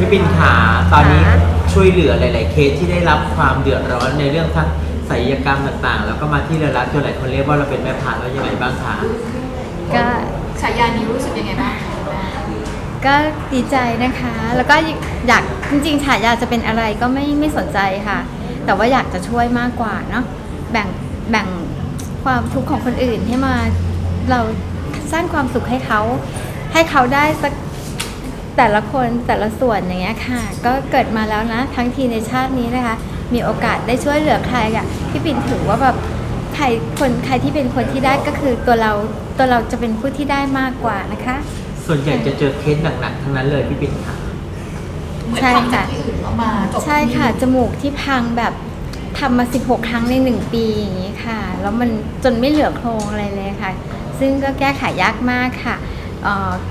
พี่ปินขาตอนนี้ค่ะช่วยเหลือหลาย ๆ เคสที่ได้รับความเดือดร้อนในเรื่องทั้งศัลยกรรมต่าง ๆ แล้วก็มาที่เรือรักจนหลายคนเรียกว่าเราเป็นแม่พาแล้วยังไงบ้างคะก็ฉายานี้รู้สึกยังไงบ้างคะก็ดีใจนะคะ แล้วก็อยากจริงๆฉายาจะเป็นอะไรก็ไม่ไม่สนใจค่ะ แต่ว่าอยากจะช่วยมากกว่าเนาะแบ่งแบ่งความทุกข์ของคนอื่นให้มาเราสร้างความสุขให้เขา ให้เขาได้สัก แต่ละคนแต่ละส่วนอย่างเงี้ยค่ะ ก็เกิดมาแล้วนะ ทั้งทีในชาตินี้นะคะ มีโอกาสได้ช่วยเหลือใครอะพี่ปิ่นถือว่าแบบใครคนใครที่เป็นคนที่ได้ก็คือตัวเราตัวเราจะเป็นผู้ที่ได้มากกว่านะคะ ส่วนใหญ่จะเจอเคสหนักๆทั้งนั้นเลยพี่ปินค่ะเหมือนใช่ทำจากค่ะที่อื่นเอามาจบใช่ค่ะ จมูกที่พังแบบทำมา 16 ครั้งใน 1 ปีอย่างนี้ค่ะ แล้วมันจนไม่เหลือโครงอะไรเลยค่ะ ซึ่งก็แก้ไขยากมากค่ะเอ่อ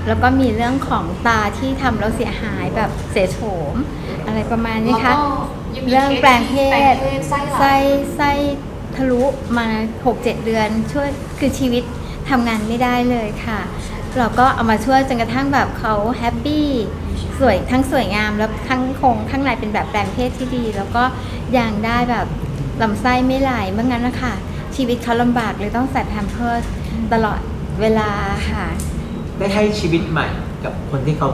แล้วก็มีเรื่องของตาที่ทำแล้วเสียหายแบบเสียโฉม อะไรประมาณนี้แล้วค่ะก็ยังมีเรื่องคสแปลงเพแปลศงเพศไส้ไหล ไส้ไส้ทะลุมา 6-7 เดือนช่วยคือชีวิตทำงานไม่ได้เลยค่ะ เราก็เอามาช่วยจนกระทั่งแบบเขาแฮปปี้สวยทั้งสวยงามแล้วทั้งโครงข้างในเป็นแบบแปลงเพศที่ดี แล้วก็ยังได้แบบลำไส้ไม่ไหลเมื่องั้นนะคะชีวิตเขาลำบากเลยต้องใส่แพมเพิร์สตลอดเวลาค่ะ ได้ให้ชีวิตใหม่กับคนที่เขา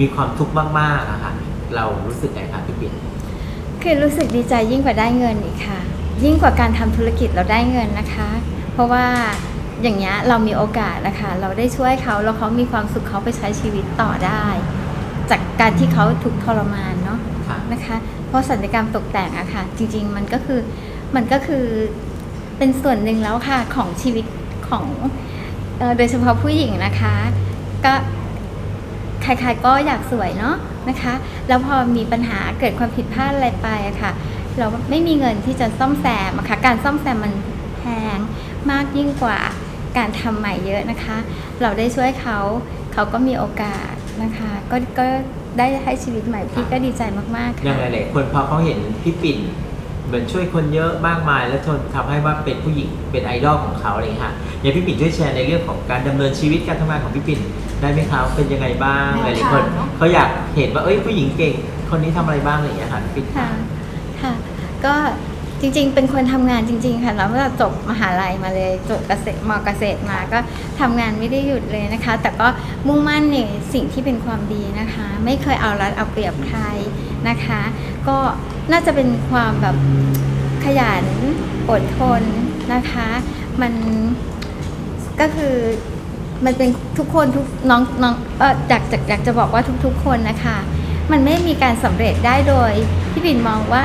มีความทุกข์มากๆอะค่ะเรารู้สึกไงคะพี่ปินคือรู้สึกดีใจยิ่งกว่าได้เงินอีกค่ะ ยิ่งกว่าการทำธุรกิจเราได้เงินนะคะ เพราะว่าอย่างเงี้ยเรามีโอกาสนะคะเราได้ช่วยเขาแล้วเขามีความสุขเขาไปใช้ชีวิตต่อได้ จากการที่เขาถูกทรมานเนาะค่ะนะคะ เพราะสัญญกรรมตกแต่งอะค่ะ จริง ๆ มันก็คือมันก็คือเป็นส่วนหนึ่งแล้วค่ะของชีวิตของเอ่อ โดยเฉพาะผู้หญิงนะคะ ก็ใครๆก็อยากสวยเนาะนะคะ แล้วพอมีปัญหาเกิดความผิดพลาดอะไรไปอะค่ะ เราไม่มีเงินที่จะซ่อมแซมอะค่ะ การซ่อมแซมมันแพงมากยิ่งกว่าการทำใหม่เยอะนะคะ เราได้ช่วยเขาเขาก็มีโอกาสนะคะ ก็ก็ได้ให้ชีวิตใหม่พี่ก็ดีใจมากๆอย่างค่ะหลายๆคนพอเขาเห็นพี่ปิ่น เหมือนช่วยคนเยอะมากมาย แล้วทนทำให้ว่าเป็นผู้หญิงเป็นไอดอลของเขาอะไรอย่างเงี้ยค่ะอย่างพี่ปิ่นช่วยแชร์ในเรื่องของการดำเนินชีวิตการทำงานของพี่ปิ่นได้ไหมคะเป็นยังไงบ้างหลายๆคนเขาอยากเห็นว่าเอ้ยผู้หญิงเก่ง คนนี้ทำอะไรบ้างอะไรอย่างเงี้ยค่ะพี่ปิ่นค่ะค่ะ ก็จริง ๆ เป็นคนทำงานจริง ๆ ค่ะแล้วก็จบมหาลัยมาเลยจบเกษตรมเกษตรมาก็ทำงานไม่ได้หยุดเลยนะคะ แต่ก็มุ่งมั่นในสิ่งที่เป็นความดีนะคะ ไม่เคยเอารัดเอาเปรียบใคร นะคะ ก็น่าจะเป็นความแบบขยันอดทนนะคะ มันก็คือมันเป็นทุกคนทุกน้องน้องเอออยากจะอยากจะบอกว่าทุกๆ คนนะคะ มันไม่มีการสำเร็จได้โดยพี่บินมองว่า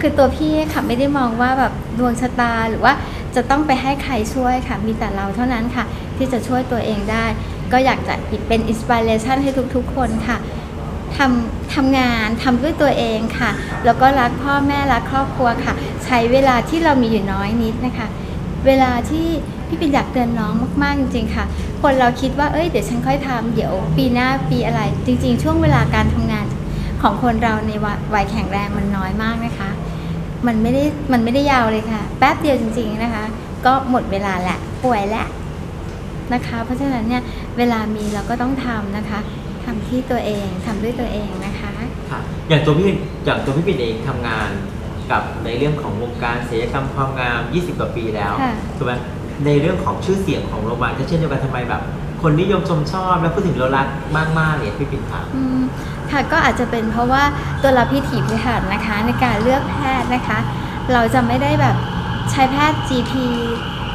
คือตัวพี่ค่ะไม่ได้มองว่าแบบดวงชะตาหรือว่าจะต้องไปให้ใครช่วยค่ะ มีแต่เราเท่านั้นค่ะ ที่จะช่วยตัวเองได้ ก็อยากจะเป็นอินสปิเรชันให้ทุกๆ คนค่ะ ทำทำงานทำด้วยตัวเองค่ะ แล้วก็รักพ่อแม่รักครอบครัวค่ะ ใช้เวลาที่เรามีอยู่น้อยนิดนะคะ เวลาที่พี่ปินอยากเตือนน้องมากๆจริง ๆค่ะ คนเราคิดว่าเอ้ยเดี๋ยวฉันค่อยทำเดี๋ยวปีหน้าปีอะไร จริง ๆ ช่วงเวลาการทำงานของคนเราในววัยแข็งแรงมันน้อยมากนะคะ มันไม่ได้มันไม่ได้ยาวเลยค่ะ แป๊บเดียวจริง ๆนะคะ ก็หมดเวลาแหละป่วยแล้วนะคะ เพราะฉะนั้นเนี่ยเวลามีเราก็ต้องทำนะคะ ทำที่ตัวเองทำด้วยตัวเองนะคะ ค่ะอย่างตัวพี่อย่างตัวพี่ปิ่นเองทำงานกับในเรื่องของวงการศิลปกรรมความงาม 20 กว่าปีแล้วค่ะ ถูกไหมในเรื่องของชื่อเสียงของโรงพยาบาลก็เช่นเดียวกันทำไมแบบ คนนิยมชมชอบและพูดถึงเรารักมากๆเนี่ยพี่ปิ่นค่ะ อืมค่ะก็อาจจะเป็นเพราะว่าตัวเราพิถีพิถันนะคะในการเลือกแพทย์นะคะ เราจะไม่ได้แบบใช้แพทย์ GP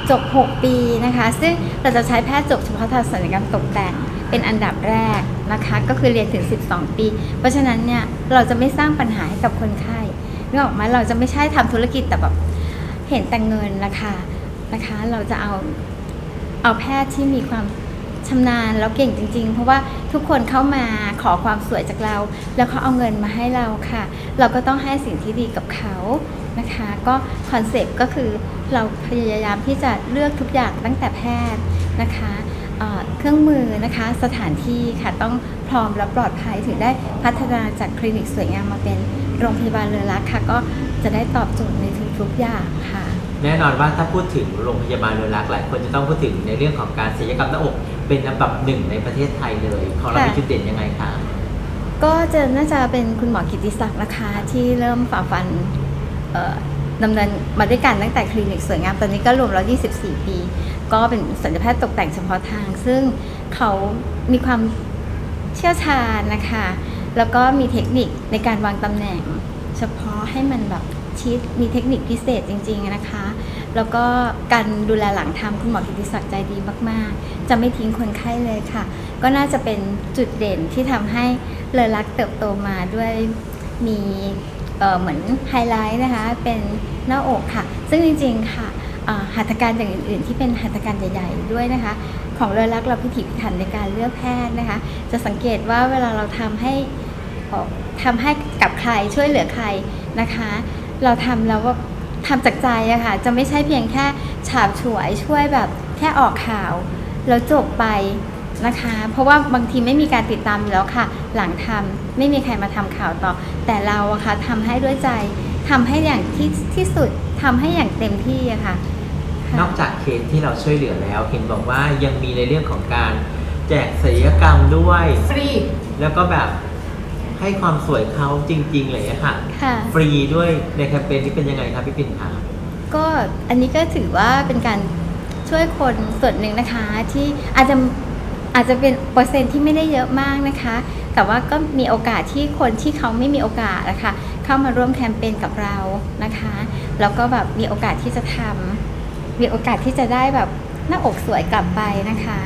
จบ 6 ปีนะคะ ซึ่งเราจะใช้แพทย์จบเฉพาะทางศัลยกรรมตกแต่งเป็นอันดับแรกนะคะก็คือเรียนถึง 12 ปี เพราะฉะนั้นเนี่ยเราจะไม่สร้างปัญหาให้กับคนไข้นึกออกไหมเราจะไม่ใช่ทำธุรกิจแต่แบบเห็นแต่เงินนะคะนะคะ เราจะเอาเอาแพทย์ที่มีความชำนาญแล้วเก่งจริง ๆ เพราะว่าทุกคนเข้ามาขอความสวยจากเรา แล้วเขาเอาเงินมาให้เราค่ะ เราก็ต้องให้สิ่งที่ดีกับเขานะคะ ก็คอนเซปต์ก็คือ เราพยายามที่จะเลือกทุกอย่างตั้งแต่แพทย์นะคะเอ่อเครื่องมือนะคะสถานที่ค่ะต้องพร้อมและปลอดภัยถึงได้พัฒนาจากคลินิกสวยงามมาเป็นโรงพยาบาลเรือรักค่ะ ก็จะได้ตอบโจทย์ในทุกๆอย่างค่ะ แน่นอนว่าถ้าพูดถึงโรงพยาบาลเรือรักหลายคนจะต้องพูดถึงในเรื่องของการศัลยกรรมหน้าอกเป็นอันดับหนึ่งในประเทศไทยเลยของเราค่ะมีจุดเด่นยังไงคะก็จะน่าจะเป็นคุณหมอกิติศักดิ์นะคะที่เริ่มฝ่าฟันเอ่อ ดำเนินมาด้วยกันตั้งแต่คลินิกสวยงามตอนนี้ก็รวมแล้ว 24 ปี ก็เป็นสัญญาแพทย์ตกแต่งเฉพาะทาง ซึ่งเขามีความเชี่ยวชาญนะคะ แล้วก็มีเทคนิคในการวางตำแหน่ง เฉพาะให้มันแบบชิดมีเทคนิคพิเศษจริง ๆนะคะ แล้วก็การดูแลหลังทำคุณหมอกิติศักดิ์ใจดีมาก ๆ จะไม่ทิ้งคนไข้เลยค่ะ ก็น่าจะเป็นจุดเด่นที่ทำให้เลอรักเติบโตมาด้วยมี เหมือนไฮไลท์นะคะ เป็นหน้าอกค่ะ ซึ่งจริงๆค่ะหัตถการอย่างอื่นๆ ที่เป็นหัตถการใหญ่ๆด้วยนะคะ ของเลอรักเราพิถีพิถันในการเลือกแพทย์นะคะ จะสังเกตว่าเวลาเราทำให้เอ่อทำให้กับใครช่วยเหลือใครนะคะ เราทำแล้วว่าทำจากใจอะค่ะ จะไม่ใช่เพียงแค่ฉาบฉวยช่วยแบบแค่ออกข่าว แล้วจบไปนะคะ เพราะว่าบางทีไม่มีการติดตามอยู่แล้วค่ะ หลังทำไม่มีใครมาทำข่าวต่อ แต่เราอะค่ะทำให้ด้วยใจทำให้อย่างที่ที่สุดทำให้อย่างเต็มที่อะค่ะค่ะ นอกจากเคสที่เราช่วยเหลือแล้ว เห็นบอกว่ายังมีในเรื่องของการแจกศัลยกรรมด้วยฟรีแล้วก็แบบให้ความสวยเขาจริงๆเลยอะค่ะค่ะ ฟรีด้วยในแคมเปญนี้เป็นยังไงครับพี่ปิ่นคะก็อันนี้ก็ถือว่าเป็นการช่วยคนส่วนหนึ่งนะคะ ที่อาจจะ อาจจะเป็นเปอร์เซ็นต์ที่ไม่ได้เยอะมากนะคะ แต่ว่าก็มีโอกาสที่คนที่เขาไม่มีโอกาสนะคะเข้ามาร่วมแคมเปญกับเรานะคะ แล้วก็แบบมีโอกาสที่จะทำมีโอกาสที่จะได้แบบหน้าอกสวยกลับไปนะคะ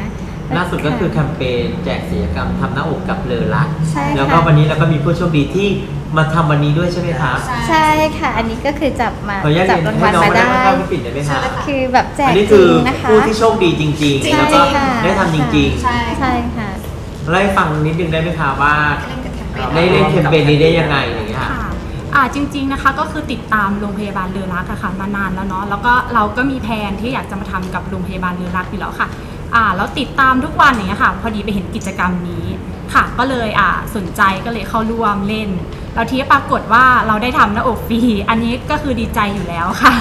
ล่าสุดก็คือแคมเปญแจกศัลยกรรมทำหน้าอกกับเลอรัก ใช่แล้วก็ค่ะวันนี้เราก็มีผู้โชคดีที่ มาทำวันนี้ด้วยใช่ไหมคะ ใช่ค่ะ อันนี้ก็คือจับมาขออนุญาตจัเรียนรางให้วัลน้องมาได้ได้ไหมคะพี่ปิ่นได้ไหมเชิคะญเลยค่ะคือแบบแจอักนนี้จคืริองนะคะ ผู้ที่โชคดีจริงใช่ๆแล้วก็ค่ะ ได้ทำจริงใช่ใช่ค่ะ ๆไล่าให้ฟังนิดนึงได้ไหมคะว่าเล่นกับแคมเปญได้เล่นแคมเปญนี้ได้ยังไงอย่างเงี้ยค่ะ ค่ะอ่าจริงๆนะคะก็คือติดตามโรงพยาบาลเรือรักอะค่ะมานานแล้วเนาะแล้วก็เราก็มีแผนที่อยากจะมาทำกับโรงพยาบาลเรือรักอยู่แล้วค่ะอ่าแล้วติดตามทุกวันอย่างเงี้ยค่ะ พอดีไปเห็นกิจกรรมนี้ ค่ะก็เลยอ่าสนใจก็เลยเข้าร่วมเล่นแล้วทีนี้ปรากฏว่าเราได้ทำหน้าอกฟรีอันนี้ก็คือดีใจอยู่แล้วค่ะ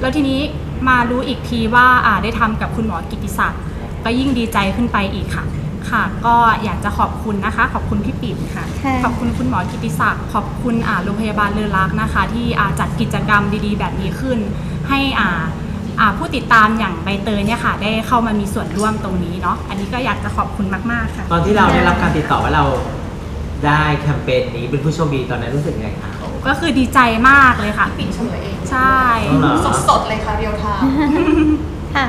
แล้วทีนี้มารู้อีกทีว่าอ่าได้ทำกับคุณหมอกิติศักดิ์ก็ยิ่งดีใจขึ้นไปอีกค่ะค่ะ ก็อยากจะขอบคุณนะคะ ขอบคุณพี่ปิ่นค่ะ ค่ะ ขอบคุณคุณหมอกิติศักดิ์ขอบคุณอ่าโรงพยาบาลเรือรักนะคะ ที่อ่าจัดกิจกรรมดีๆ แบบนี้ขึ้น ให้อ่าอ่า ผู้ติดตามอย่างใบเตยเนี่ยค่ะ ได้เข้ามามีส่วนร่วมตรงนี้เนาะอันนี้ก็อยากจะขอบคุณมากๆค่ะตอนที่เราได้รับการติดต่อว่าเราได้แคมเปญนี้เป็นผู้โชคดีตอนนั้นรู้สึกไงคะก็คือดีใจมากเลยค่ะปิ่นเฉลยเองใช่อ๋อเหรอสดๆเลยค่ะเรียวไทม์ค่ะ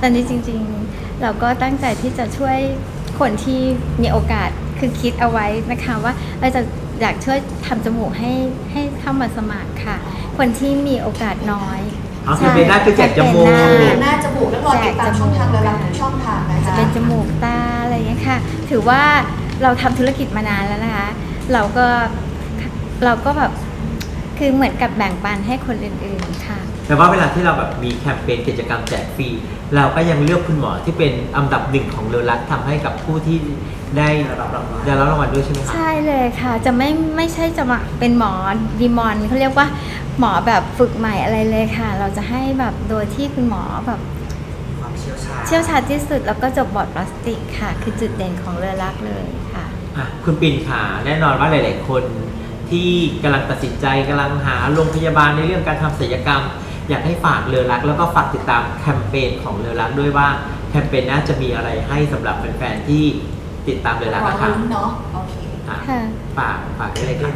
ตอนนี้จริงๆ เราก็ตั้งใจที่จะช่วยคนที่มีโอกาสคือคิดเอาไว้นะคะว่าเราจะอยากช่วยทำจมูกให้ให้เข้ามาสมัครค่ะ คนที่มีโอกาสน้อย อ๋อแคมเปญหน้าคือแจกจมูกแคแคมมเปเปญญหหน้าน้าจมูกแล้วรอติดตามช่องทางเลยรักทุกช่องทางนะคะ จะเป็นจมูกตาอะไรอย่างเงี้ยค่ะ ถือว่าเราทำธุรกิจมานานแล้วนะคะ เราก็เราก็แบบคือเหมือนกับแบ่งปันให้คนอื่นๆค่ะ แต่ว่าเวลาที่เราแบบมีแคมเปญกิจกรรมแจกฟรีเราก็ยังเลือกคุณหมอที่เป็นอันดับหนึ่งของเรือรักทำให้กับผู้ที่ได้รับรางวัลได้รับรางวัลด้วยใช่ไหมคะ ใช่เลยค่ะ จะไม่ไม่ใช่จะมาเป็นหมอดีมอนเขาเรียกว่าหมอแบบฝึกใหม่อะไรเลยค่ะ เราจะให้แบบโดยที่คุณหมอแบบความเชี่ยวชาญเชี่ยวชาญที่สุด แล้วก็จบบอร์ดพลาสติกค่ะ คือจุดเด่นของเรือรักเลยค่ะ อะคุณปิ่นค่ะแน่นอนว่าหลาย ๆ คนที่กำลังตัดสินใจกำลังหาโรงพยาบาลในเรื่องการทำศัลยกรรม อยากให้ฝากเรือรัก แล้วก็ฝากติดตามแคมเปญของเรือรักด้วยว่าแคมเปญน่าจะมีอะไรให้สำหรับแฟนๆที่ติดตามเรือรักรอนะคะลุ้นเนาะโอเคอะค่ะฝากฝากได้เลยค่ะ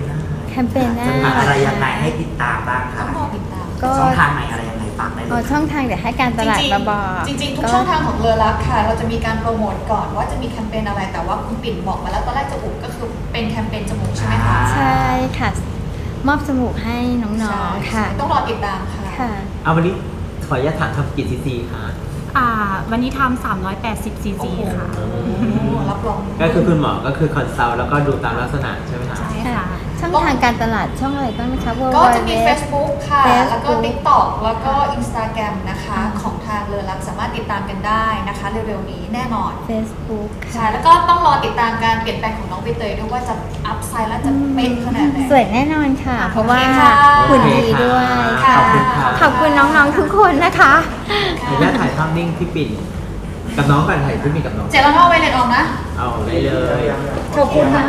แคมเปญหน้าจะมีอะไรยังไงให้ติดตามบ้างคะต้องรอติดตามก็ช่องทางไหนอะไรยังไงฝากได้เลอ๋อยช่องทางเดี๋ยวให้การตลาดมาบอกจริงๆจริงๆทุกช่องทางของเรือรักค่ะ เราจะมีการโปรโมทก่อนว่าจะมีแคมเปญอะไรแต่ว่าคุณปิ่นบอกมาแล้วตอนแรกจมูกก็คือเป็นแคมเปญจมูกใช่ไหมคะใช่ค่ะมอบจมูกให้น้องๆค่ะ ต้องรอติดตามค่ะ ค่ะ เอาวันนี้ขออนุญาตถามทำกี่ซีซีคะอ่าวันนี้ทำ380ซีซีค่ะโอ้โหรับรอง ก็คือคุณหมอ ก็คือคอนซัลท์แล้วก็ดูตามลักษณะใช่ไหมคะ ใช่ค่ะ ช่องทางการตลาดช่องอะไรบ้างนะคะ ก็จะมี Facebook ค่ะ Facebook แล้วก็ TikTok แล้วก็ Instagram นะคะ ของทางเรือรักสามารถติดตามกันได้นะคะ เร็วๆนี้แน่นอนเฟซบุ๊กใช่ค่ะแล้วก็ต้องรอติดตามการเปลี่ยนแปลงของน้องใบเตยด้วยว่าจะอัพ ไซด์แล้วจะเป็นขนาดไหน สวยแน่นอนค่ะ เพราะว่าโอเคค่ะ หุ่นดีด้วยค่ะขอบคุณค่ะขอบคุณน้องๆทุกคนนะคะขออนุญาตถ่ายภาพนิ่งพี่ปิ่นกับน้องกันถ่ายพี่ปิ่นกับน้องเสร็จแล้วก็เอาไวเลตออกนะ เอาได้เลยขอบคุณนะ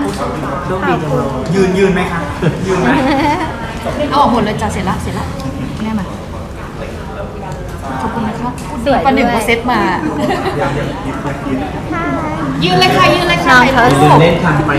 โชคดีจังเลยยืนยืนไหมคะยืนไหมเอาออกหมดเลยจ้ะเสร็จแล้วเสร็จแล้วแม่มาขอบคุณนะคะสวย ประหนึ่งด้วยว่าเซ็ตมา ยืนเลยค่ะยืนเลยค่ะน้องเขาอย่าลืมเล่นทำไป